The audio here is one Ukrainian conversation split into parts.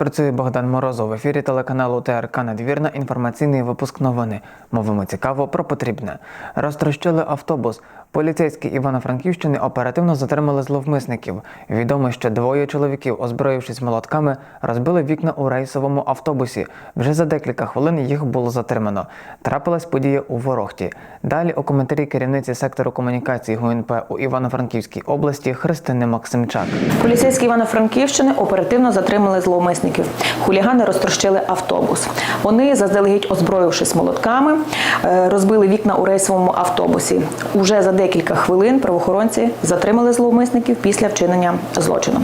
Працює Богдан Морозов в ефірі телеканалу ТРК Надвірна. Інформаційний випуск новини. Мовимо цікаво про потрібне. Розтрощили автобус. Поліцейські Івано-Франківщини оперативно затримали зловмисників. Відомо, що двоє чоловіків, озброївшись молотками, розбили вікна у рейсовому автобусі. Вже за декілька хвилин їх було затримано. Трапилась подія у Ворохті. Далі у коментарі керівниці сектору комунікації ГУНП у Івано-Франківській області Христини Максимчак. Поліцейські Івано-Франківщини оперативно затримали зловмисників. Хулігани розтрощили автобус. Вони, заздалегідь озброївшись молотками, е, розбили вікна у рейсовому автобусі. Уже за декілька хвилин правоохоронці затримали зловмисників після вчинення злочину.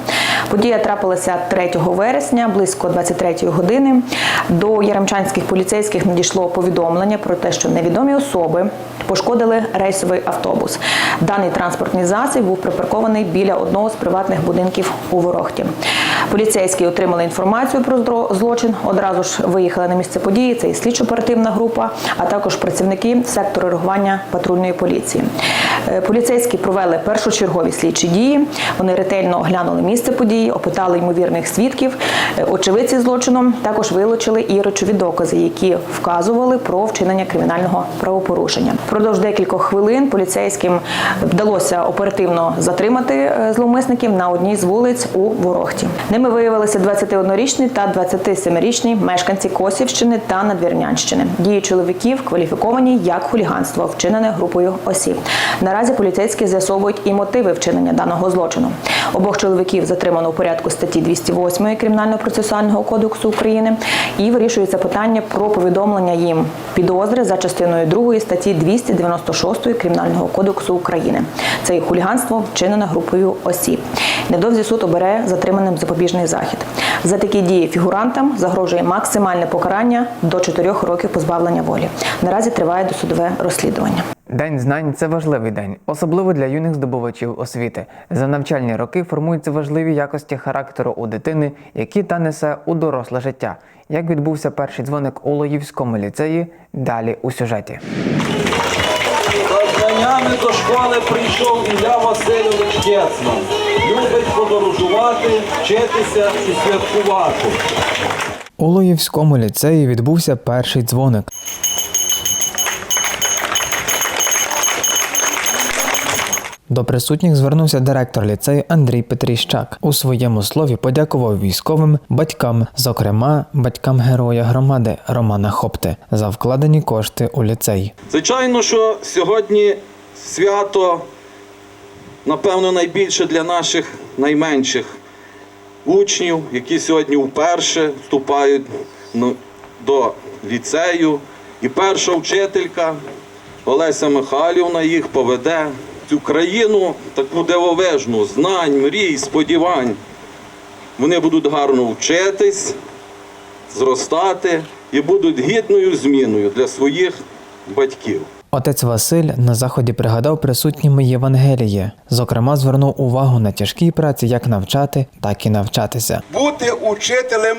Подія трапилася 3 вересня, близько 23 години. До яремчанських поліцейських надійшло повідомлення про те, що невідомі особи пошкодили рейсовий автобус. Даний транспортний засіб був припаркований біля одного з приватних будинків у Ворохті. Поліцейські отримали інформацію про злочин, одразу ж виїхали на місце події. Це і слідчо-оперативна група, а також працівники сектору реагування патрульної поліції. Е, Поліцейські провели першочергові слідчі дії. Вони ретельно оглянули місце події, опитали ймовірних свідків, е, очевидців злочину. Також вилучили і речові докази, які вказували про вчинення кримінального правопорушення. Впродовж декількох хвилин поліцейським вдалося оперативно затримати е, зловмисників на одній з вулиць у Ворохті. Ними виявилися 21-річний та 27-річний мешканці Косівщини та Надвірнянщини. Дії чоловіків кваліфіковані як хуліганство, вчинене групою осіб. Наразі поліцейські з'ясовують і мотиви вчинення даного злочину. Обох чоловіків затримано у порядку статті 208 Кримінального процесуального кодексу України і вирішується питання про повідомлення їм підозри за частиною 2 статті 296 Кримінального кодексу України. Це і хуліганство вчинене групою осіб. Невдовзі суд обере затриманим запобіжний захід. За такі дії фігурантам загрожує максимальне покарання до 4 років позбавлення волі. Наразі триває досудове розслідування. День знань це важливий день, особливо для юних здобувачів освіти. За навчальні роки формуються важливі якості характеру у дитини, які та несе у доросле життя. Як відбувся перший дзвоник у Лоївському ліцеї? Далі у сюжеті. За знаннями до школи прийшов Ілля Васильович Кецман. Любить подорожувати, вчитися і святкувати. У Лоївському ліцеї відбувся перший дзвоник. До присутніх звернувся директор ліцею Андрій Петріщак. У своєму слові подякував військовим батькам, зокрема батькам героя громади Романа Хопти, за вкладені кошти у ліцей. Звичайно, що сьогодні свято, напевно, найбільше для наших найменших учнів, які сьогодні вперше вступають ну, до ліцею. І перша вчителька Олеся Михайлівна їх поведе цю країну таку дивовижну, знань, мрій, сподівань. Вони будуть гарно вчитись, зростати і будуть гідною зміною для своїх батьків. Отець Василь на заході пригадав присутнім Євангеліє. Зокрема, звернув увагу на тяжкій праці як навчати, так і навчатися. Бути учителем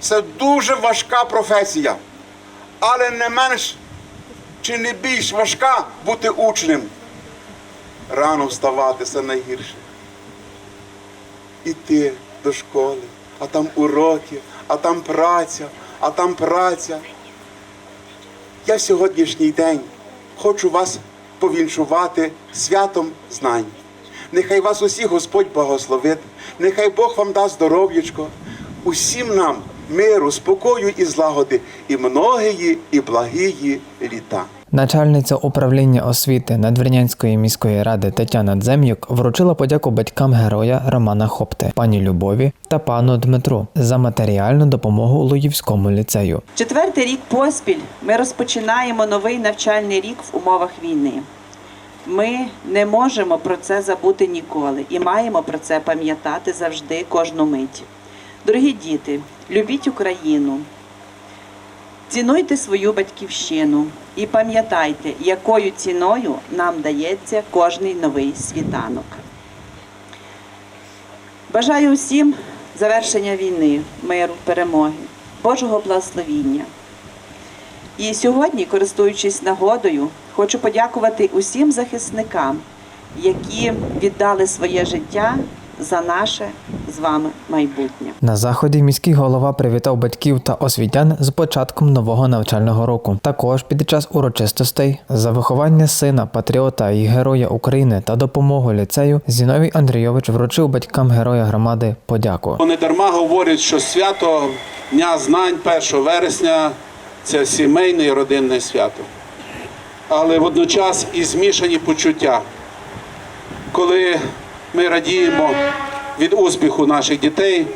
це дуже важка професія, але не менш чи не більш важка бути учнем. Рано вставати це найгірше. Іти до школи, а там уроки, а там праця, а там праця. Я сьогоднішній день хочу вас повіншувати святом знань. Нехай вас усіх Господь благословить, нехай Бог вам дасть здоров'ячко, усім нам миру, спокою і злагоди, і многії, і благії літа. Начальниця управління освіти Надвірнянської міської ради Тетяна Дзем'юк вручила подяку батькам героя Романа Хопти, пані Любові та пану Дмитру за матеріальну допомогу Луївському ліцею. Четвертий рік поспіль ми розпочинаємо новий навчальний рік в умовах війни. Ми не можемо про це забути ніколи і маємо про це пам'ятати завжди кожну мить. Дорогі діти, любіть Україну, цінуйте свою батьківщину і пам'ятайте, якою ціною нам дається кожний новий світанок. Бажаю усім завершення війни, миру, перемоги, Божого благословіння. І сьогодні, користуючись нагодою, хочу подякувати усім захисникам, які віддали своє життя за наше вами майбутнє. На заході міський голова привітав батьків та освітян з початком нового навчального року. Також під час урочистостей за виховання сина, патріота і героя України та допомогу ліцею Зіновій Андрійович вручив батькам героя громади подяку. Не дарма говорять, що свято Дня знань 1 вересня це сімейне і родинне свято. Але водночас і змішані почуття, коли ми радіємо від успіху наших дітей,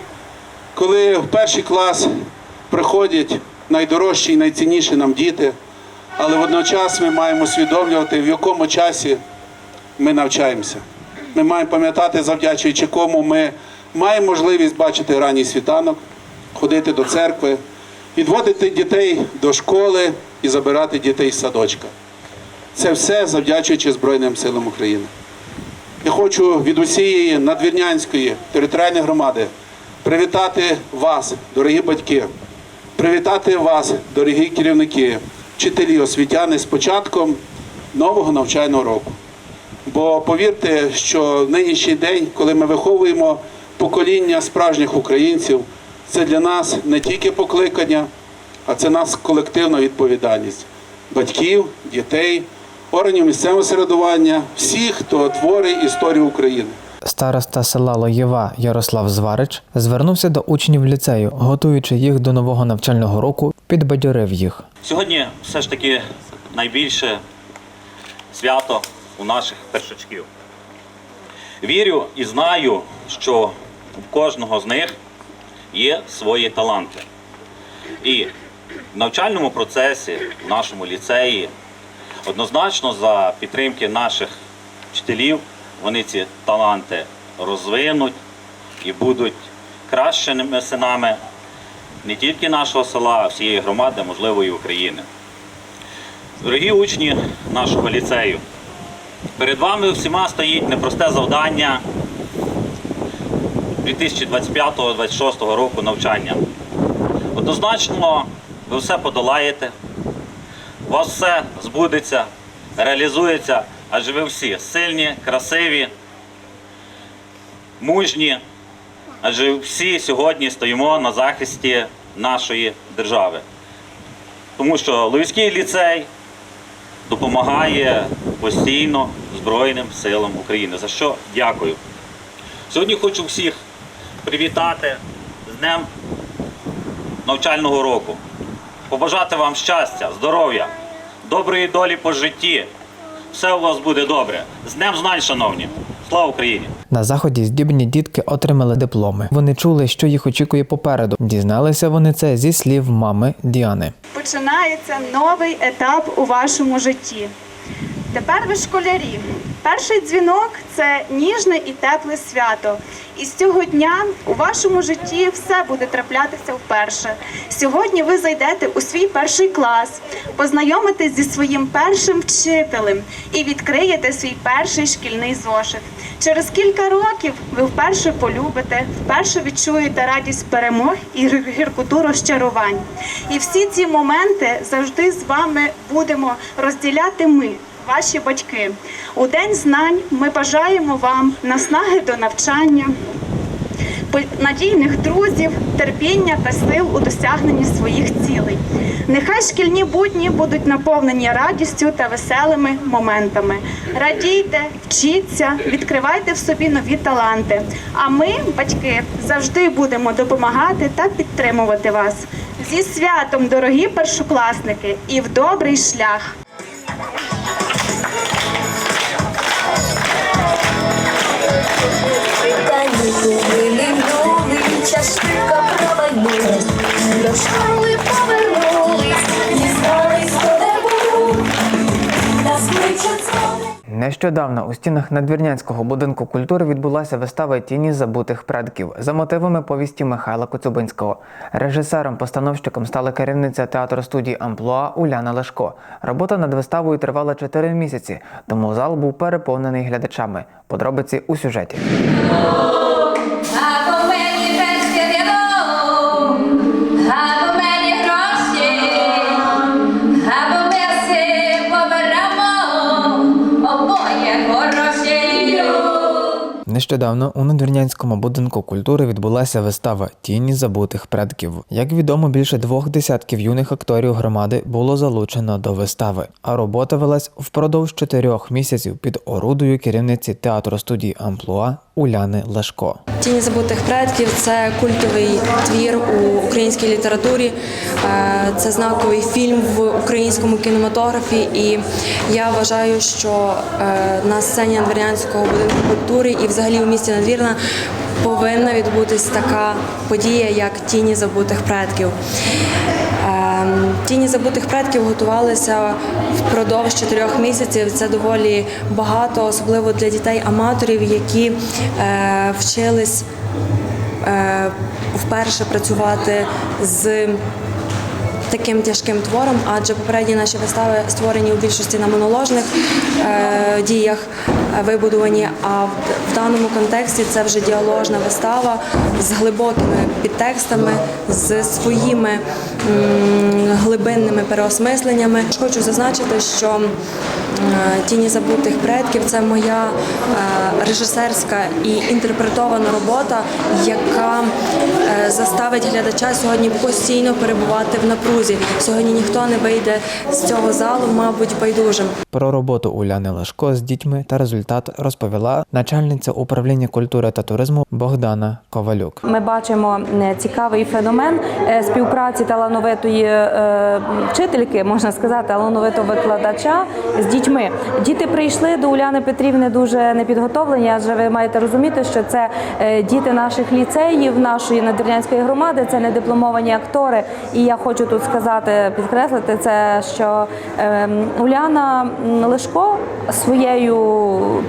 коли в перший клас приходять найдорожчі і найцінніші нам діти, але водночас ми маємо усвідомлювати, в якому часі ми навчаємося. Ми маємо пам'ятати, завдячуючи кому ми маємо можливість бачити ранній світанок, ходити до церкви, відводити дітей до школи і забирати дітей з садочка. Це все завдячуючи Збройним силам України. Я хочу від усієї надвірнянської територіальної громади привітати вас, дорогі батьки, привітати вас, дорогі керівники, вчителі, освітяни з початком нового навчального року. Бо повірте, що нинішній день, коли ми виховуємо покоління справжніх українців, це для нас не тільки покликання, а це нас колективна відповідальність батьків, дітей, органів місцевого середування, всіх, хто творить історію України. Староста села Лоєва Ярослав Зварич звернувся до учнів ліцею, готуючи їх до нового навчального року, підбадьорив їх. Сьогодні все ж таки найбільше свято у наших першачків. Вірю і знаю, що у кожного з них є свої таланти. І в навчальному процесі, в нашому ліцеї, однозначно за підтримки наших вчителів, вони ці таланти розвинуть і будуть кращими синами не тільки нашого села, а всієї громади, можливо, і України. Дорогі учні нашого ліцею, перед вами всіма стоїть непросте завдання 2025-2026 року навчання. Однозначно, ви все подолаєте, у вас все збудеться, реалізується, адже ви всі сильні, красиві, мужні, адже всі сьогодні стоїмо на захисті нашої держави. Тому що Луївський ліцей допомагає постійно Збройним силам України. За що дякую. Сьогодні хочу всіх привітати з Днем навчального року, побажати вам щастя, здоров'я, доброї долі по житті. Все у вас буде добре. З Днем знань, шановні! Слава Україні! На заході здібні дітки отримали дипломи. Вони чули, що їх очікує попереду. Дізналися вони це зі слів мами Діани. починається новий етап у вашому житті. Тепер ви школярі. Перший дзвінок це ніжне і тепле свято. І з цього дня у вашому житті все буде траплятися вперше. Сьогодні ви зайдете у свій перший клас, познайомитесь зі своїм першим вчителем і відкриєте свій перший шкільний зошит. Через кілька років ви вперше полюбите, вперше відчуєте радість перемог і гір- гіркоту розчарувань. І всі ці моменти завжди з вами будемо розділяти ми. Ваші батьки у день знань ми бажаємо вам наснаги до навчання, надійних друзів, терпіння та сил у досягненні своїх цілей. Нехай шкільні будні будуть наповнені радістю та веселими моментами. Радійте, вчіться, відкривайте в собі нові таланти. А ми, батьки, завжди будемо допомагати та підтримувати вас. Зі святом, дорогі першокласники, і в добрий шлях! Чашка провалилась, до школи повернулись, дізнались, хто де. Нещодавно у стінах надвірнянського будинку культури відбулася вистава Тіні забутих предків за мотивами повісті Михайла Коцюбинського. Режисером, постановщиком стала керівниця театру студії Амплуа Уляна Лешко. Робота над виставою тривала 4 місяці, тому зал був переповнений глядачами. Подробиці у сюжеті. Нещодавно у надвірнянському будинку культури відбулася вистава Тіні забутих предків. Як відомо, більше двох десятків юних акторів громади було залучено до вистави, а робота велась впродовж чотирьох місяців під орудою керівниці театру студії Амплуа Уляни Лешко. Тіні забутих предків це культовий твір у українській літературі. Е, Це знаковий фільм в українському кінематографі. І я вважаю, що е, на сцені Надвірнянського будинку культури і взагалі у місті Надвірна повинна відбутись така подія, як Тіні забутих предків. Тіні забутих предків готувалися впродовж чотирьох місяців. Це доволі багато, особливо для дітей-аматорів, які е, вчились е, вперше працювати з таким тяжким твором, адже попередні наші вистави створені у більшості на моноложних е, діях е, вибудовані. А в, в даному контексті це вже діаложна вистава з глибокими підтекстами, з своїми глибинними переосмисленнями. Хочу зазначити, що Тіні забутих предків це моя е, режисерська і інтерпретована робота, яка е, заставить глядача сьогодні постійно перебувати в напрузі. Сьогодні ніхто не вийде з цього залу, мабуть, байдужим. Про роботу Уляни Лешко з дітьми та результат розповіла начальниця управління культури та туризму Богдана Ковалюк. Ми бачимо цікавий феномен е, співпраці талановитої е, вчительки, можна сказати, талановитого викладача з дітьми. Діти прийшли до Уляни Петрівни дуже непідготовлені, адже ви маєте розуміти, що це е, діти наших ліцеїв, нашої надвірнянської громади, це не дипломовані актори. І я хочу тут сказати, підкреслити це, що е, Уляна Лешко своєю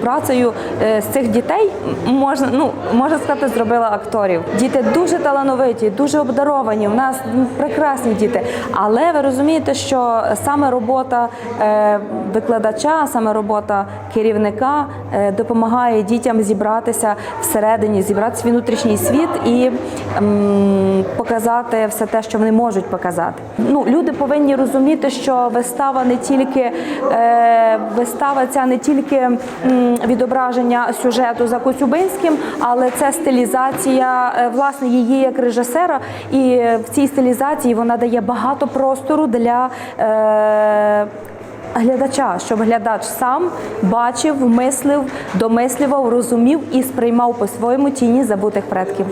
працею е, з цих дітей можна ну можна сказати, зробила акторів. Діти дуже талановиті, дуже обдаровані. У нас прекрасні діти. Але ви розумієте, що саме робота е, викладача, саме робота керівника е, допомагає дітям зібратися всередині, зібрати свій внутрішній світ і показати все те, що вони можуть показати. Ну, люди повинні розуміти, що вистава не тільки е, вистава ця не тільки відображення сюжету за Коцюбинським, але це стилізація власне її як режисера. І в цій стилізації вона дає багато простору для. Е, Глядача, щоб глядач сам бачив, мислив, домислював, розумів і сприймав по-своєму тіні забутих предків.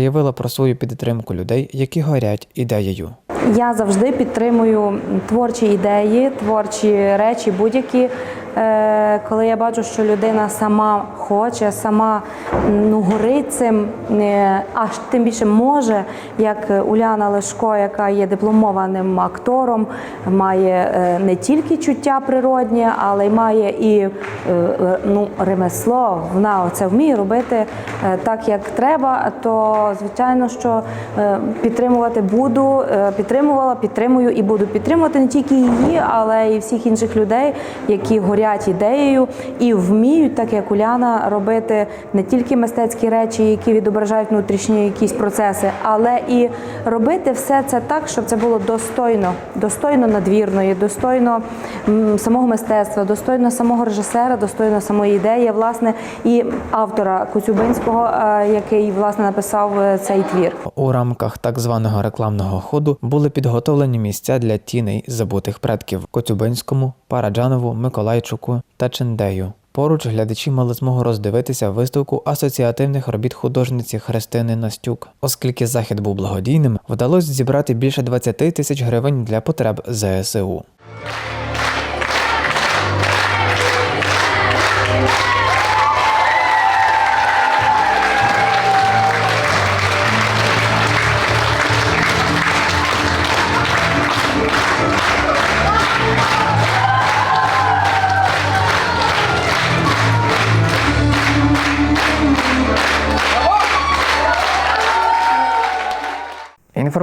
Заявила про свою підтримку людей, які горять ідеєю. Я завжди підтримую творчі ідеї, творчі речі, будь-які. Е, Коли я бачу, що людина сама хоче, сама ну, горить цим, е, аж тим більше може, як Уляна Лешко, яка є дипломованим актором, має е, не тільки чуття природнє, але й має і ну, ремесло. Вона це вміє робити так, як треба. То звичайно, що підтримувати буду, підтримувала, підтримую і буду підтримувати не тільки її, але і всіх інших людей, які горять ідеєю і вміють, так як Уляна, робити не тільки мистецькі речі, які відображають внутрішні якісь процеси, але і робити все це так, щоб це було достойно, достойно надвірної, достойно самого мистецтва, достойно самого режисера, достойно самої ідеї, власне, і автора Коцюбинського, е, який власне написав е, цей твір. У рамках так званого рекламного ходу були підготовлені місця для тіней забутих предків Коцюбинському, Параджанову, Миколайчуку та Чендею. Поруч глядачі мали змогу роздивитися виставку асоціативних робіт художниці Христини Настюк. Оскільки захід був благодійним, вдалося зібрати більше 20 тисяч гривень для потреб ЗСУ.